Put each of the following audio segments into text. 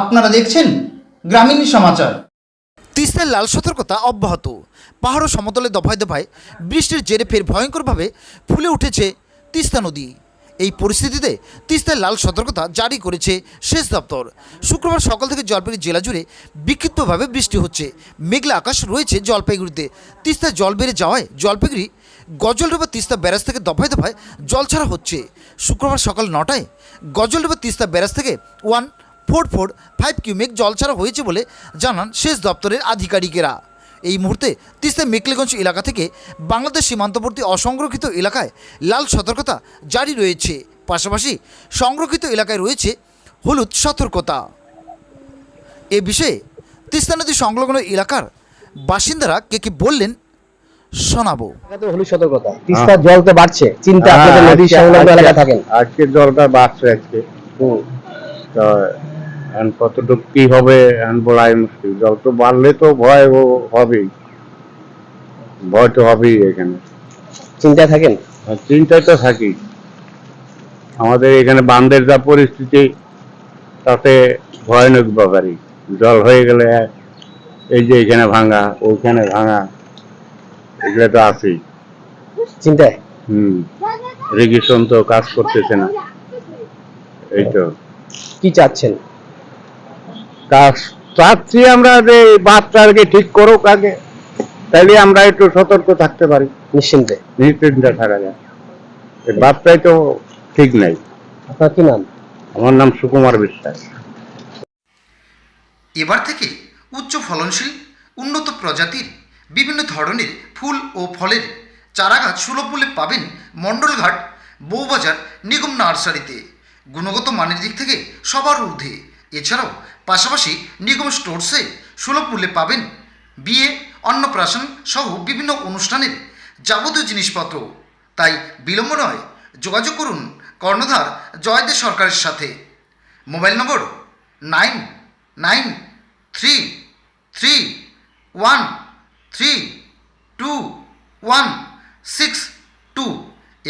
আপনারা দেখছেন গ্রামীণ সমাচার। তিস্তার লাল সতর্কতা অব্যাহত। পাহাড় ও সমতলে দফায় দফায় বৃষ্টির জেরে ফের ভয়ঙ্করভাবে ফুলে উঠেছে তিস্তা নদী। এই পরিস্থিতিতে তিস্তার লাল সতর্কতা জারি করেছে সেচ দপ্তর। শুক্রবার সকাল থেকে জলপাইগুড়ি জেলা জুড়ে বিক্ষিপ্তভাবে বৃষ্টি হচ্ছে। মেঘলা আকাশ রয়েছে জলপাইগুড়িতে। তিস্তার জল বেড়ে যাওয়ায় জলপাইগুড়ি, গজলডোবা তিস্তা ব্যারাজ থেকে দফায় দফায় জল ছাড়া হচ্ছে। শুক্রবার সকাল নটায় গজলডোবা তিস্তা ব্যারাজ থেকে one four four five cumec জল ছাড়া হয়েছে বলে জানান সেচ দপ্তরের আধিকারিকেরা। এই মুহূর্তে তিস্তা মেকলেগঞ্জ এলাকা থেকে বাংলাদেশ সীমান্তবর্তী অসংরক্ষিত এলাকায় লাল সতর্কতা জারি রয়েছে। পাশাপাশি সংরক্ষিত এলাকায় রয়েছে হলুদ সতর্কতা। এ বিষয়ে তিস্তা নদী সংলগ্ন এলাকার বাসিন্দারা কে কি বললেন শোনাবো। এলাকাতে হলুদ সতর্কতা। তিস্তার জল তো বাড়ছে চিন্তা হ্যাঁ, আপনাদের নদী সংলগ্ন আজকে- থাকেন। আজকে জলটা বাড়ছে আজকে। তো এখন কতটুকু কি হবে এখন বলাই মুশকিল। জল তো বাড়লে তো ভয় হবেই। ভয় তো হবেই এখানে। চিন্তায় থাকেন? চিন্তায় তো থাকি। আমাদের এখানে বান্ধের যা পরিস্থিতি তাতে ভয়ানক ব্যাপারই। জল হয়ে গেলে এই যে এখানে ভাঙা ওইখানে ভাঙা এগুলো তো আছেই। চিন্তায়? হুম। রেগিশন তো কাজ করতেছে না। এই তো। কি চাচ্ছেন? কাজ চাচ্ছি আমরা যে বাচ্চাকে ঠিক করুক আগে তাইলে আমরা একটু সতর্ক থাকতে পারি। নিশ্চিন্তে। নিশ্চিন্তে থাকা যায়। বাচ্চাই তো ঠিক নাই। আপনার কি নাম? আমার নাম সুকুমার বিশ্বাস। এবার থেকে উচ্চ ফলনশীল উন্নত প্রজাতির বিভিন্ন ধরনের ফুল ও ফলের চারাগাছ সুলভ মূল্যে পাবেন মণ্ডলঘাট বউবাজার নিগম নার্সারিতে। গুণগত মানের দিক থেকে সবার ঊর্ধ্বে। এছাড়াও পাশাপাশি নিগম স্টোরসে সুলভ মূল্যে পাবেন বিয়ে, অন্নপ্রাশন সহ বিভিন্ন অনুষ্ঠানের যাবতীয় জিনিসপত্র। তাই বিলম্ব নয়, যোগাযোগ করুন কর্ণধার জয়দেব সরকারের সাথে। Mobile number nine nine three three one three two one six two.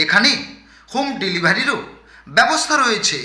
এখানে হোম ডেলিভারিরও ব্যবস্থা রয়েছে।